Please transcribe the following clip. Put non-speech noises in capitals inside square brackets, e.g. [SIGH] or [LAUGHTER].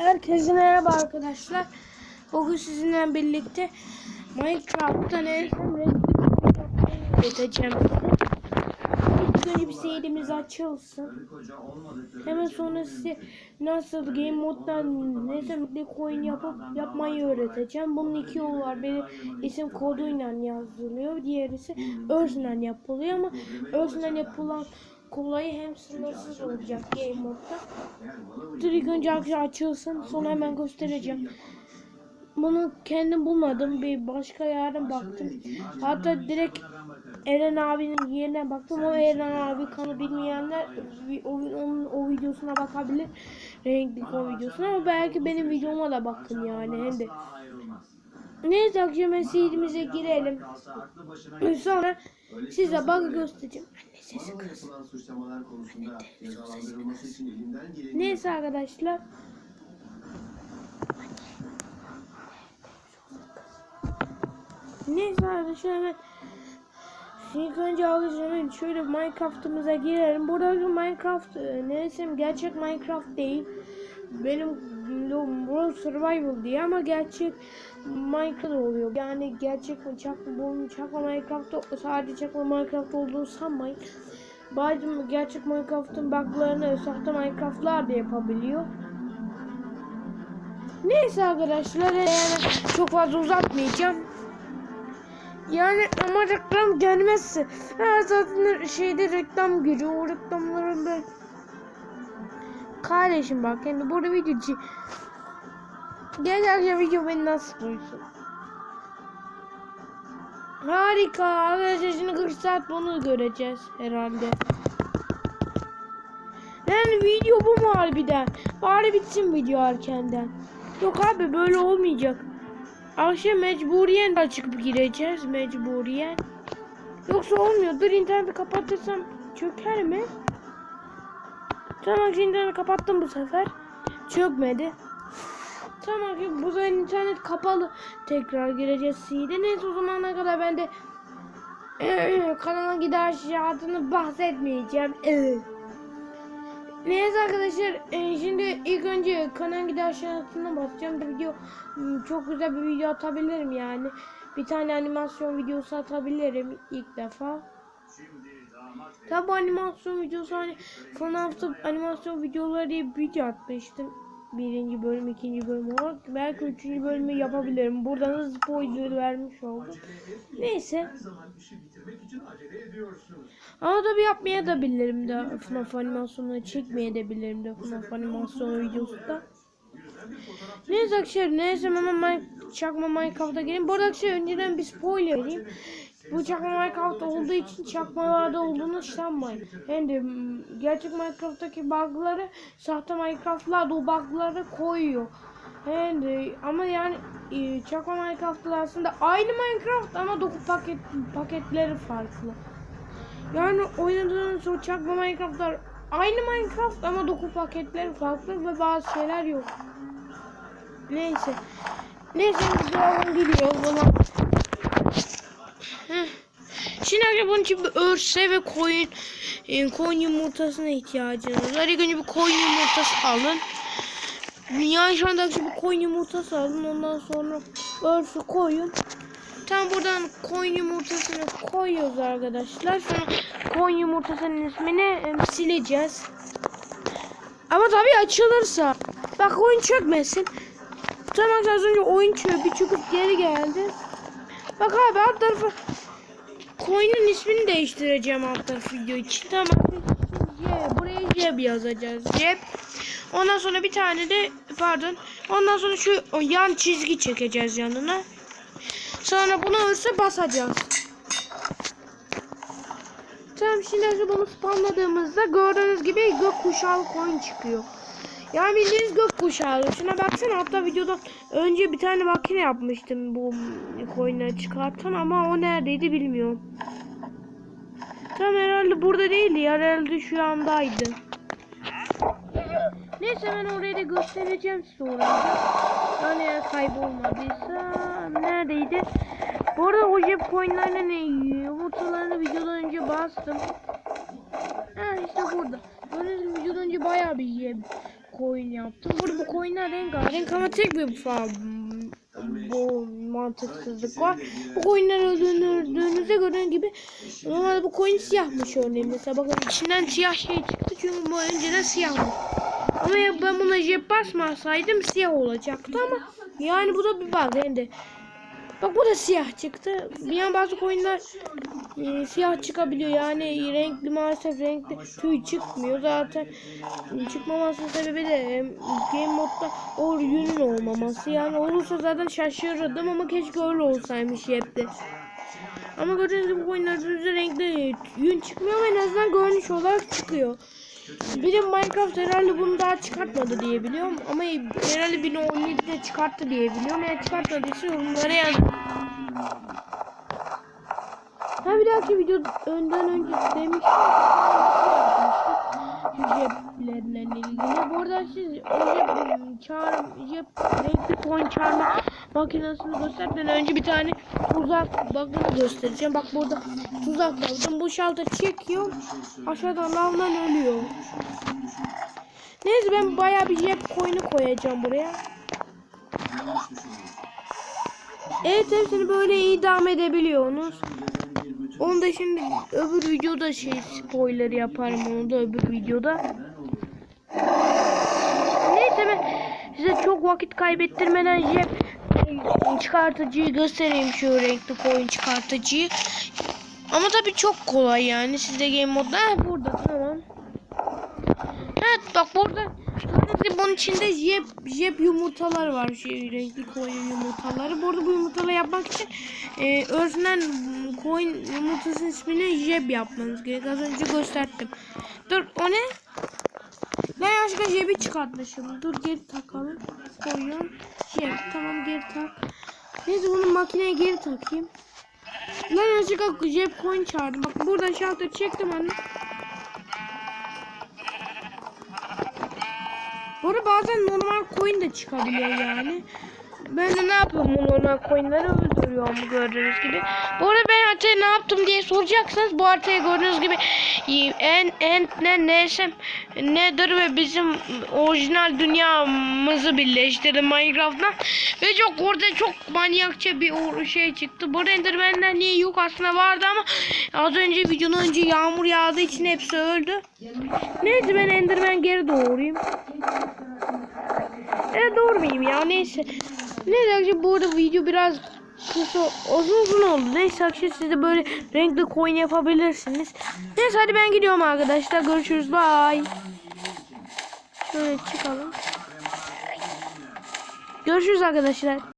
Herkese merhaba arkadaşlar. Bugün sizinle birlikte Minecraft'ta ne üreteceğim. İlk önce bir serimiz açılsın. Hemen sonra size nasıl game moddan zaman coin yapıp yapmayı öğreteceğim. Bunun iki yolu var. Biri isim koduyla yazılıyor. Diğerisi örsünden yapılıyor ama örsünden yapılan kolayı hem sınırsız olacak game modda. İlk önce açılsın. Sonra hemen göstereceğim. Bunu kendim bulmadım. Bir başka yerden baktım. Hatta direkt Eren abinin yerine baktım. O Eren abi kanı bilmeyenler o, onun o videosuna bakabilir. Renkli o videosuna ama belki benim videoma da bakın yani hem de. Neyse akşam mesleğimize girelim. Sonra size bak göstereceğim. Anne sesi kız. Neyse arkadaşlar. Neyse arkadaşlar hemen İlk önce alacağım şöyle Minecraft'ımıza girelim. Burada Minecraft e, ne desem gerçek Minecraft değil. Benim World Survival diye ama gerçek Minecraft oluyor. Yani gerçek çakma bunun çakma Minecraft sadece çakma Minecraft olduğunu sanmayın. Bazı gerçek Minecraft'ın bug'larını sahte Minecraft'lar da yapabiliyor. Neyse arkadaşlar yani çok fazla uzatmayacağım. Yani ama reklam gelmezse her zaten şeyde reklam giriyor. O reklamların ben Kardeşim bak yani burada videocu Akşam video beni nasıl duysun? Harika arkadaşlar şimdi 40 saat bunu göreceğiz herhalde. Yani video bu mu harbiden? Bari bitsin video erkenden. Yok abi böyle olmayacak. Akşam mecburiyen açıp gireceğiz mecburiyen. Yoksa olmuyor. Dur interneti kapatırsam çöker mi? Tamam interneti kapattım bu sefer. Çökmedi. Tamam akşam bu sefer internet kapalı. Tekrar gireceğiz C'de. Neyse o zamana kadar ben de [CLEARS THROAT] kanala gider adını bahsetmeyeceğim. [CLEARS THROAT] Neyse arkadaşlar e, şimdi ilk önce kanal gider aşağısına basacağım. Video m, çok güzel bir video atabilirim yani. Bir tane animasyon videosu atabilirim ilk defa. Tabi animasyon videosu hani FNAF'ta animasyon videoları diye video atmıştım. Birinci bölüm, ikinci bölüm olarak. Belki üçüncü bölümü yapabilirim. Buradan da spoiler vermiş oldum. Neyse. Ama tabi yapmaya da bilirim de FNAF animasyonunu çekmeye de bilirim de FNAF animasyon videosu da. Neyse arkadaşlar neyse hemen çakma Minecraft'a gelin. Bu arada arkadaşlar önceden bir spoiler vereyim. Bu çakma Minecraft olduğu için çakmalarda olduğunu sanmayın. Hem de mm, gerçek Minecraft'taki bug'ları sahte Minecraft'lar da o bug'ları koyuyor. De ama yani e, çakma Minecraft'lar aslında aynı Minecraft ama doku paket paketleri farklı. Yani oynadığınız o çakma Minecraft'lar aynı Minecraft ama doku paketleri farklı ve bazı şeyler yok. Neyse. Neyse biz devam gidiyor o zaman. Şimdi arkadaşlar bunun için bir örse ve koyun e, koyun yumurtasına ihtiyacınız var. İlk önce bir koyun yumurtası alın. Yani şu anda arkadaşlar bir koyun yumurtası alın. Ondan sonra örsü koyun. Tam buradan koyun yumurtasını koyuyoruz arkadaşlar. Sonra koyun yumurtasının ismini e, sileceğiz. Ama tabii açılırsa. Bak oyun çökmesin. Tamam az önce oyun. Bir çıkıp geri geldi. Bak abi alt tarafı koyunun ismini değiştireceğim alt video için. Tamam. C, buraya Ceb yazacağız. Ceb. Ondan sonra bir tane de pardon. Ondan sonra şu yan çizgi çekeceğiz yanına. Sonra bunu ölse basacağız. Tamam şimdi bunu spamladığımızda gördüğünüz gibi gökkuşağı coin çıkıyor. Yani bildiğiniz gökkuşağı. Şuna baksana hatta videoda önce bir tane makine yapmıştım bu coinleri çıkartan ama o neredeydi bilmiyorum. Tamam herhalde burada değildi herhalde şu andaydı. Neyse ben orayı da göstereceğim da. Yani eğer kaybolmadıysa neredeydi? Bu arada o cep coinlerinin yumurtalarını videodan önce bastım. Ha işte burada. Gördüğünüz gibi videodan önce bayağı bir yem coin yaptım. Burada bu coinler rengarenk ama tek bir bu mantıksızlık var. Bu coinler öldürdüğünüzde gördüğünüz gibi normalde bu coin siyahmış örneğin. Mesela bakın içinden siyah şey çıktı çünkü bu önceden siyahmış. Ama ya ben buna jet basmasaydım siyah olacaktı ama yani bu da bir bug hem de. Bak bu da siyah çıktı. Bir yan bazı coinler e, siyah çıkabiliyor. Yani renkli maalesef renkli tüy çıkmıyor. Zaten çıkmamasının sebebi de game modda o yünün olmaması. Yani olursa zaten şaşırırdım ama keşke öyle olsaymış hepte. Ama gördüğünüz gibi coinlerde renkli yün çıkmıyor ve en azından görünüş olarak çıkıyor. Bir de Minecraft herhalde bunu daha çıkartmadı diye biliyorum ama herhalde 2017'de çıkarttı diye biliyorum. Eğer çıkartmadıysa yorumlara yazın. Ha bir dahaki video önden önce demiştim. Jeplerinden ilgili. Bu arada siz o jep çağır, jep renkli coin çağırma makinesini göstermeden önce bir tane tuzak bakını göstereceğim. Bak burada tuzak buldum. Bu şaltı çekiyor. Aşağıdan lavdan ölüyor. Neyse ben bayağı bir jep coin'i koyacağım buraya. Evet hepsini böyle idam edebiliyorsunuz. Onu da şimdi öbür videoda şey spoiler yaparım onu da öbür videoda. Neyse ben size çok vakit kaybettirmeden jep çıkartıcıyı göstereyim şu renkli coin çıkartıcıyı. Ama tabii çok kolay yani sizde game modda Ha, burada tamam. Evet bak burada Sadece bunun içinde jep, jep yumurtalar var. Şey, renkli coin yumurtaları. Bu arada bu yumurtaları yapmak için e, örtünen coin yumurtasının ismini jep yapmanız gerek. Az önce gösterdim. Dur o ne? Ben yanlışlıkla jebi çıkartmışım. Dur geri takalım. Koyuyorum. Jep tamam geri tak. Neyse bunu makineye geri takayım. Ben yanlışlıkla jep coin çağırdım. Bak buradan şaltı çektim anne. Arada bazen normal coin de çıkabiliyor yani. Ben de ne yapıyorum bu normal coinleri öldürüyorum gördüğünüz gibi. Bu arada ben haritayı ne yaptım diye soracaksanız bu haritayı gördüğünüz gibi en en ne neysem nedir ve bizim orijinal dünyamızı birleştirdim Minecraft'tan ve çok orada çok manyakça bir şey çıktı. Bu arada Enderman'ler niye yok aslında vardı ama az önce videonun önce yağmur yağdığı için hepsi öldü. Neyse ben Enderman geri doğurayım. Evet doğurmayayım ya neyse. Neyse bu arada video biraz kısa uzun uzun oldu. Neyse arkadaşlar siz de böyle renkli coin yapabilirsiniz. Neyse hadi ben gidiyorum arkadaşlar. Görüşürüz. Bye. Şöyle çıkalım. Görüşürüz arkadaşlar.